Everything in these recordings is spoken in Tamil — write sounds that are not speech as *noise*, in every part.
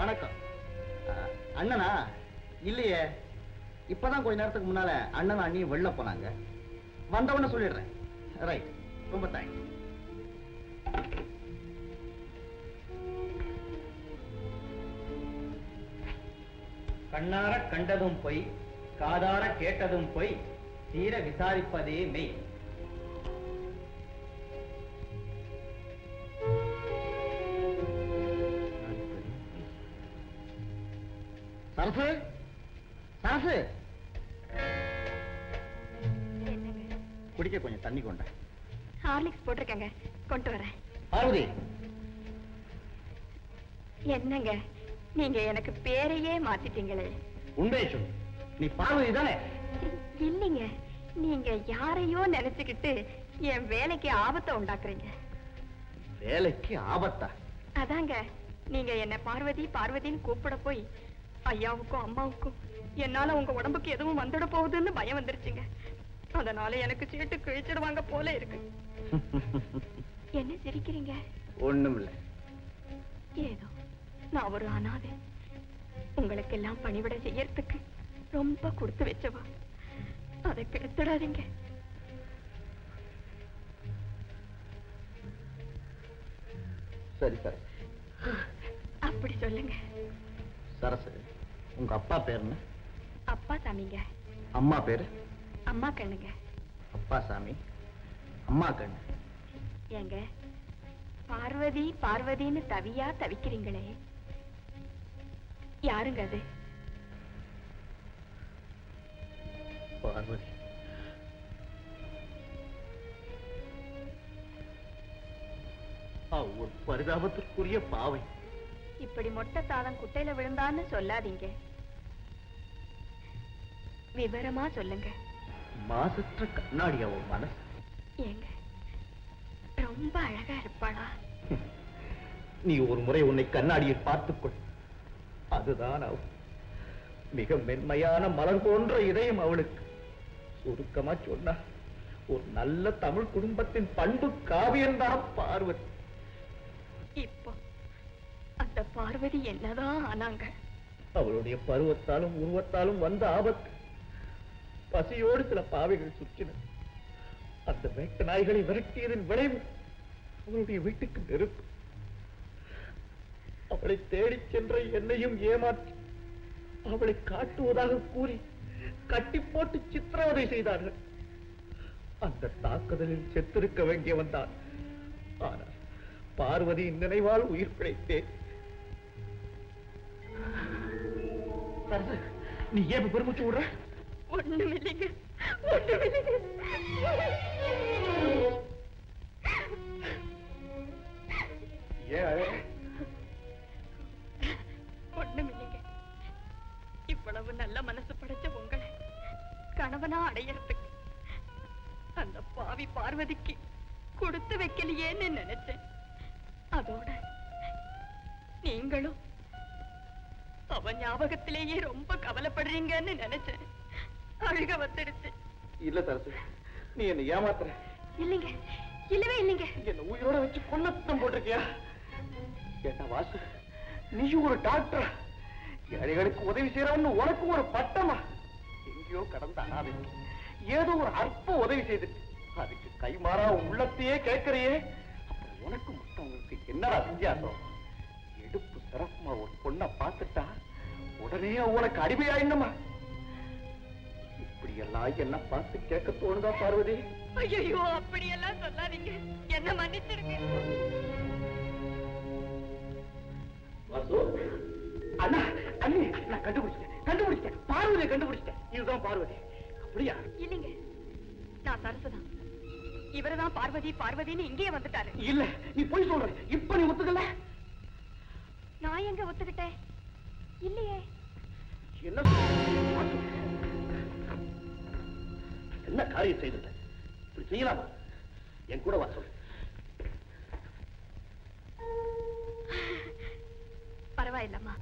வணக்கம். அண்ணனா? இல்லையே. இப்பதான் கொஞ்ச நேரத்துக்கு முன்னால அண்ணன் அண்ணியும் வெளில போனாங்க. வந்தவன சொல்லிடுறேன். ரைட் ரொம்ப தேங்க்ஸ் கண்ணார கண்டதும் பொய் காதார கேட்டதும் பொய் தீர விசாரிப்பதே மெய். சரசு? சரசு? குடிக்க கொஞ்சம் தண்ணி கொண்ட. ஹார்லிக்ஸ் போட்டிருக்கேங்க. கொண்டு வரேன். பார்வதி. என்னங்க? நீங்க எனக்கு பேரையே மாத்திட்டீங்களே. உண்மையை சொல்லு. நீ பார்வதி தானே? இல்லைங்க. நீங்க யாரையோ நினைச்சுக்கிட்டு என் வேலைக்கு ஆபத்தை உண்டாக்குறீங்க. வேலைக்கு ஆபத்தா? அதாங்க. நீங்க என்ன பார்வதி பார்வதின்னு கூப்பிட போய் ஐயாவுக்கும் அம்மாவுக்கும் என்னால உங்க உடம்புக்கு எதுவும் வந்துட போகுதுன்னு பயம் வந்துருச்சுங்க. அதனால எனக்கு சீட்டு கிழிச்சிடுவாங்க போல இருக்கு. *laughs* என்ன சிரிக்கிறீங்க? ஒண்ணும் இல்ல ஏதோ நான் ஒரு அனாதை. உங்களுக்கு எல்லாம் பணிவிட செய்யறதுக்கு ரொம்ப கொடுத்து வச்சவா. அதை கெடுத்துடாதீங்க. சரி சரி. அப்படி சொல்லுங்க. சரசு உங்க அப்பா பேர் என்ன? அப்பா சாமிங்க. அம்மா பேரு? அம்மா கண்ணுங்க. அப்பா சாமி அம்மா கண்ணு. ஏங்க பார்வதி பார்வதின்னு தவியா தவிக்கிறீங்களே. யாருங்க அது? பார்வதி. ஒரு பரிதாபத்திற்குரிய பாவை. இப்படி மொட்டை தாளம் குட்டையில விழுந்தான்னு சொல்லாதீங்க. விவரமா சொல்லுங்க. மாசற்ற கண்ணாடி அவ மனசு? ஏங்க ரொம்ப அழகா இருப்பாளா? *laughs* நீ ஒரு முறை உன்னை கண்ணாடியில் பார்த்துக்கொள் அதுதான் அவள் மிக மென்மையான மலர் போன்ற இதயம் அவளுக்கு. சுருக்கமா சொன்னா ஒரு நல்ல தமிழ் குடும்பத்தின் பண்பு காவியம்தான் பார்வதி. இப்போ அந்த பார்வதி என்னதான் ஆனாங்க? அவளுடைய பருவத்தாலும் உருவத்தாலும் வந்த ஆபத்து. பசியோடு சில பாவைகள் சுற்றின. அந்த வேட்ட நாய்களை விரட்டியதன் விளைவு அவளுடைய வீட்டுக்கு நெருப்பு. அவளை தேடிச் சென்ற என்னையும் ஏமாற்றி அவளை காட்டுவதாக கூறி கட்டி போட்டு சித்திரவதை செய்தார்கள். அந்த தாக்குதலில் செத்திருக்க வேண்டியவன் தான். ஆனால் பார்வதியின் நினைவால் உயிர் பிழைத்தேன். சரசு, நீ ஏன் பெருமூச்சு விடுற? ஒண்ணும் இல்லைங்க ஒண்ணும் இல்லைங்க? ஒண்ணும் இல்லைங்க இவ்வளவு நல்ல மனசு படைச்ச உங்களை கணவனா அடையறதுக்கு அந்த பாவி பார்வதிக்கு கொடுத்து வைக்கலையேன்னு நினைச்சேன். அதோட நீங்களும் அவ ஞாபகத்திலேயே ரொம்ப கவலைப்படுறீங்கன்னு நினைச்சேன். அழுக வந்துடுச்சு. இல்ல சரசு நீ என்ன ஏமாத்துற. இல்லைங்க இல்லவே இல்லைங்க. என்ன உயிரோட வச்சு கொன்னத்தம் போட்டிருக்கியா? என்ன வாசு நீயும் ஒரு டாக்டர்? ஏழைகளுக்கு உதவி செய்யறவன்னு உனக்கு ஒரு பட்டமா? எங்கேயோ கடந்த அனாதைக்கு ஏதோ ஒரு அற்ப உதவி செய்துட்டு அதுக்கு கைமாறா உன் உள்ளத்தையே கேட்கறியே? அப்புறம் உனக்கு மத்தவங்களுக்கு என்னடா வித்தியாசம்? சிறப்புமா ஒரு பொண்ணை பார்த்துட்டா உடனே உனக்கு அடிமையாயிடணுமா இப்படி எல்லாம் என்ன பார்த்து கேட்க தோணுதா பார்வதி? ஐயோ அப்படியெல்லாம் சொல்லாதீங்க. என்ன மன்னிச்சிருங்க. அண்ணா அண்ணி நான் கண்டுபிடிச்சிட்டேன் கண்டுபிடிச்சிட்டேன். பார்வதியை கண்டுபிடிச்சிட்டேன். இதுதான் பார்வதி. அப்படியா? இல்லைங்க. நான் சரசுதான். இவருதான் பார்வதி பார்வதின்னு இங்கேயே வந்துட்டாரு. இல்ல நீ போய் சொல்ற. இப்ப நீ ஒத்துக்கல? நான் எங்க ஒத்துக்கிட்டேன்? இல்லையே. என்ன? என்ன காரியம் செய்துட்ட இப்படி செய்யலாமா? என் கூட வா சொல்லு. பரவாயில்லம்மா.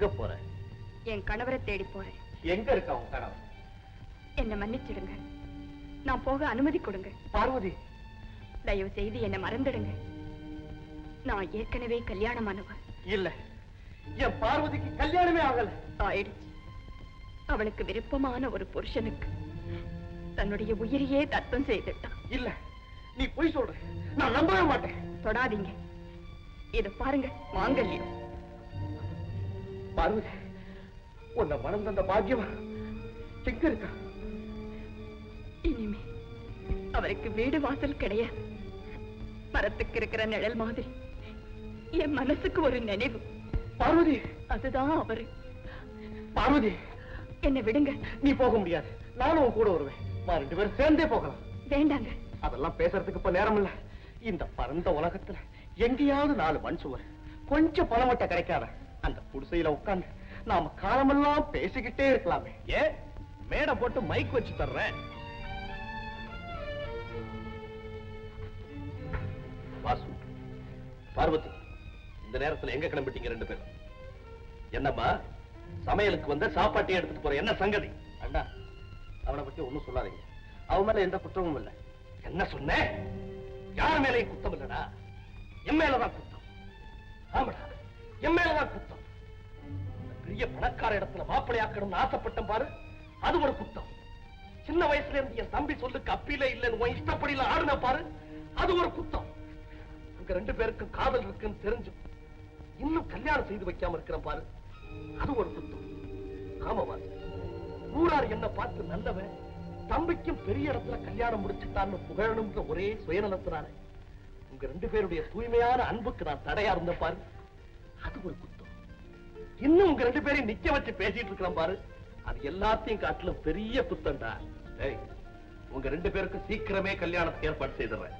எங்க போற? என் கணவரை தேடி போறேன். எங்க இருக்க உன் கணவன் என்னை மன்னிச்சிடுங்க. நான் போக அனுமதி கொடுங்க. பார்வதி! தயவு செய்து என்னை மறந்துடுங்க. நான் ஏற்கனவே கல்யாணமானவ இல்ல. என் பார்வதிக்கு கல்யாணமே ஆகல. ஆயிடுச்சு. அவளுக்கு விருப்பமான ஒரு புருஷனுக்கு தன்னுடைய உயிரையே தத்தம் செய்துட்டான். இல்ல. நீ பொய் சொல்ற. நான் நம்பவே மாட்டேன். தொடாதீங்க. இது பாருங்க மாங்கல்யம். பார்வதி உன்னை மனம் தந்த பாக்கியம் எங்க இருக்கா? இனிமே அவருக்கு வீடு வாசல் கிடையாது. மரத்துக்கு இருக்கிற நிழல் மாதிரி. என் மனசுக்கு ஒரு நினைவு. பார்வதி! அதுதான் அவரு. பார்வதி! என்னை விடுங்க. நீ போக முடியாது. நானும் உன் கூட வருவேன். ரெண்டு பேரும் சேர்ந்தே போகலாம். வேண்டாங்க. அதெல்லாம் பேசுறதுக்கு இப்ப நேரம் இல்ல. இந்த பரந்த உலகத்துல எங்கேயாவது நாலு மண் சுவர். கொஞ்சம் பணமட்ட கிடைக்காத. அந்த குடிசையில உட்கார்ந்து நாம காலமெல்லாம் பேசிக்கிட்டே இருக்கலாமே. ஏ? மேடை போட்டு மைக் வச்சு தர்றேன். வாசு பார்வதி இந்த நேரத்துல எங்க கிளம்பிட்டீங்க ரெண்டு பேரும்? என்னம்மா சமையலுக்கு வந்த சாப்பாட்டையும் எடுத்துட்டு போற என்ன சங்கதி? அண்ணா அவனை பத்தி ஒண்ணும் சொல்லாதீங்க. அவன் மேல எந்த குற்றமும் இல்ல. என்ன சொன்ன? யார் மேலேயும் குத்தம் இல்லடா. என் மேலதான் குத்தம். ஆமாடா. என் மேலதான் குத்தம். பெரிய பணக்கார இடத்துல மாப்பிள்ளை ஆக்கணும்னு ஆசைப்பட்டேன் பாரு அது ஒரு குத்தம். சின்ன வயசுல இருந்து என் தம்பி சொல்லுக்கு அப்பில இல்லைன்னு உன் இஷ்டப்படியில ஆடுன பாரு அது ஒரு குத்தம். அங்க ரெண்டு பேருக்கும் காதல் இருக்குன்னு தெரிஞ்சு இன்னும் கல்யாணம் செய்து வைக்காம இருக்கிற பாரு அது ஒரு குத்தம். ஆமாவா ஊரார் என்ன பார்த்து நல்லவன் தம்பிக்கும் பெரிய இடத்துல கல்யாணம் முடிச்சுட்டான்னு புகழணும்ன்ற ஒரே சுயநலத்தினால உங்க ரெண்டு பேருடைய தூய்மையான அன்புக்கு நான் தடையா இருந்த பாரு. அது ஒரு குத்தம். இன்னும் உங்க ரெண்டு பேரையும் நிக்க வச்சு பேசிட்டு இருக்கிறேன் பாரு. அது எல்லாத்தையும் காட்டுல பெரிய குத்தம்டா. உங்க ரெண்டு பேருக்கும் சீக்கிரமே கல்யாணத்துக்கு ஏற்பாடு செய்துறேன்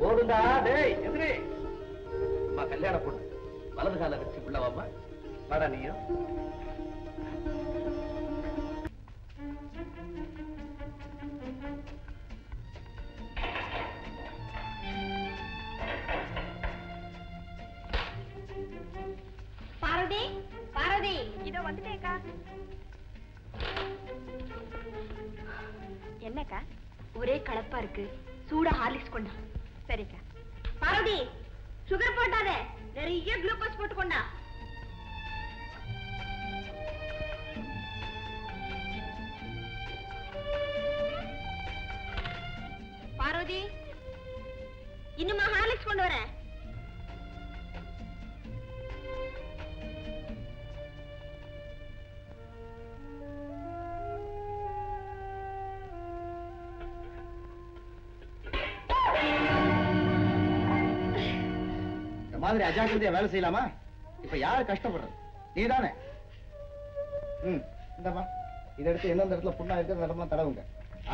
போதுண்டா டேய் எதிரே. அம்மா கல்யாண பொண்ணு வலது கால வச்சு உள்ளவாமா வாடா நீயும். பாரதி பாரதி. இதோ வந்துட்டேக்கா என்னக்கா? ஒரே கலப்பா இருக்கு. சூட ஹார்லிக்ஸ் கொண்டா. சரிக்கா. பார்வதி சுகர் போட்டாதே. நிறைய குளுக்கோஸ் போட்டு கொண்டா. பார்வதி இன்னுமா ஹார்லிக்ஸ் கொண்டு வரேன் மாதிரி அஜாக்கிரதையா வேலை செய்யலாமா? இப்ப யாரு கஷ்டப்படுறது? நீதானே. ம் இந்தம்மா. இதை எடுத்து எந்தெந்த இடத்துல புண்ணா இருக்கிற இடம்லாம் தடவுங்க.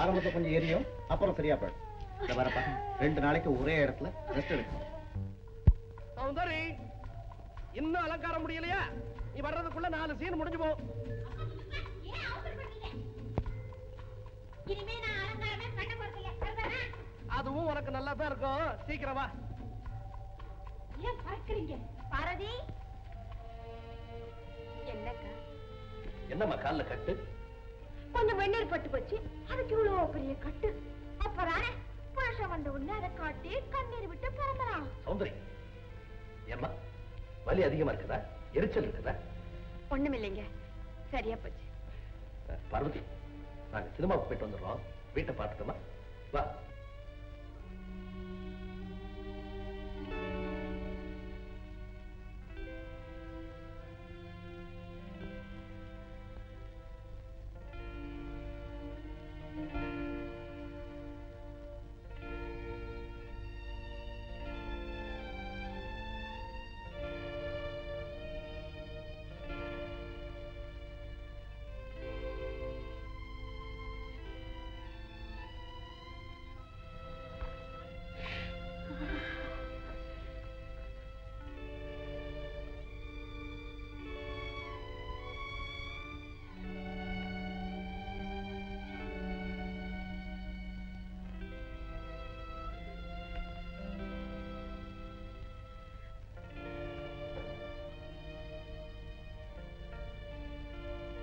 ஆரம்பத்துல கொஞ்சம் எரியும் அப்புறம் சரியா போயிடும். இந்த வரப்பா ரெண்டு நாளைக்கு ஒரே இடத்துல ரெஸ்ட் எடுக்கணும் சௌந்தரி இன்னும் அலங்காரம் முடியலையா? நீ வர்றதுக்குள்ள நாலு சீன் முடிஞ்சு போ. அதுவும் உனக்கு நல்லா தான் இருக்கும். சீக்கிரம் வா. ஏன் பார்க்கறீங்க பாரதி. என்னக்கா? என்னம்மா கால்ல கட்டு? கொஞ்சம் வெந்நீர் பட்டு போச்சு. அதுக்கு இவ்வளவு பெரிய கட்டு. அப்பதானே புருஷன் வந்த உடனே அதை காட்டி கண்ணீர் விட்டு பிறந்தலாம் சௌந்தரி ஏம்மா வலி அதிகமா இருக்குதா? எரிச்சல் இருக்குதா? ஒண்ணுமில்லைங்க. சரியா போச்சு. பார்வதி நாங்க சினிமாவுக்கு போயிட்டு வந்துடுறோம். வீட்டை பார்த்துட்டோமா வா.